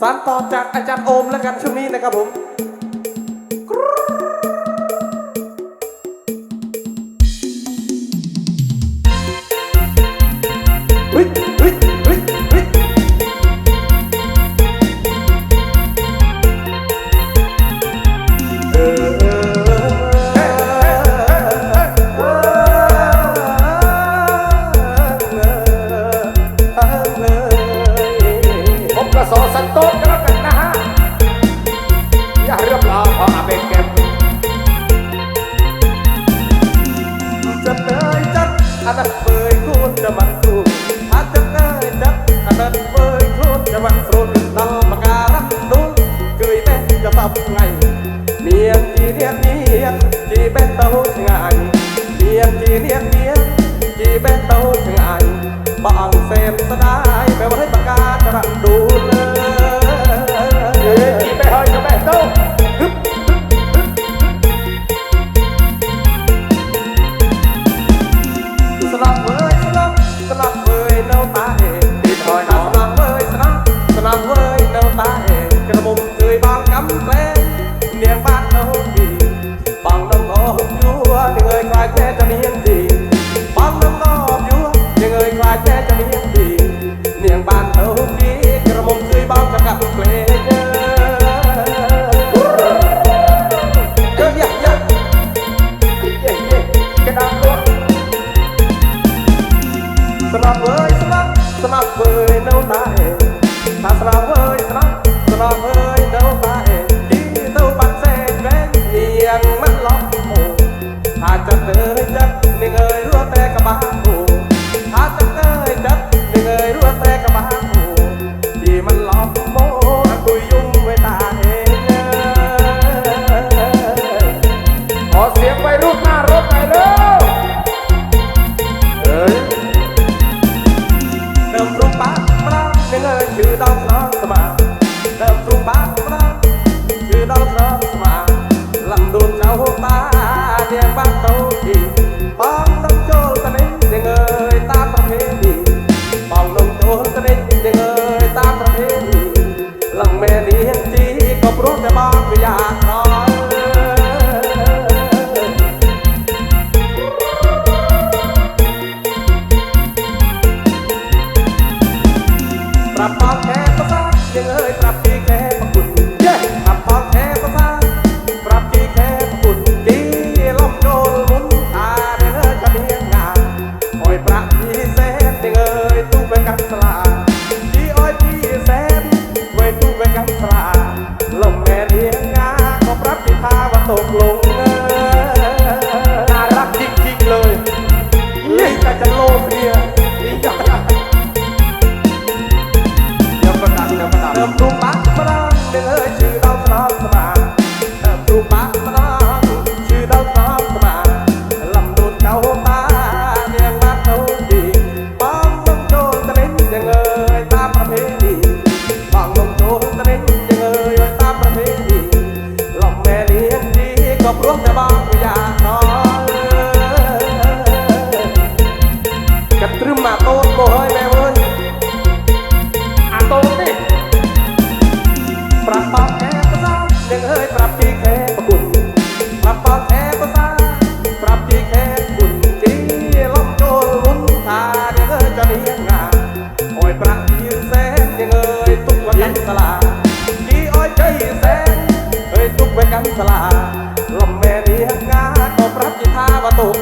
สารต่อจากอาจารย์โอมแล้วกันช่วงนี้นะครับผม สันโต๊ะกันแล้วกันนะฮะอย่าเรื่องราวของอาเบกเก็บจะเตยจัดอันนั้นเบยคุณจะมันสูอาจจะเตยจัดอันนั้นเบยคุณจะมันสูนำปากการัดูเกยแม่จะทำไงเนียนจีเนียนเนียนจีแม่เต้าชงานเนียนจีเนียนเนียนจีแม่เต้าชงานบางเส้นสดายแปลว่าให้ปากกาศรัดู ถ้ តានាងបាត់ទៅទីបងទឹកចូលតនេះនាងអើយតាមប្រភេទទីបងនឹងចូលតនេះនាងអើយតាមប្រភេទទីឡើងមែននាងទីក៏ព្រោះតែបង ว่ กระตรึมมาโต้โบเฮ้ยแม่เว้ยอาโต้ดิปรับปรับแค่ภาษาเรื่งเฮ้ยปรับทีแค่ประกุนปรับปรับแค่ภาษาปรับทีแค่กุนจริงล้มโจรวุ้นทาเรื่องเฮ้ยจะเรียงงาโอ้ยปรับที่แสนเรื่งเฮ้ยตุกไว้กันสลาจีอ้อยใจแสนเฮ้ยตุกไว้กันสลาลำแม่เรียงงาก็ปรับที่ท่าว่าตก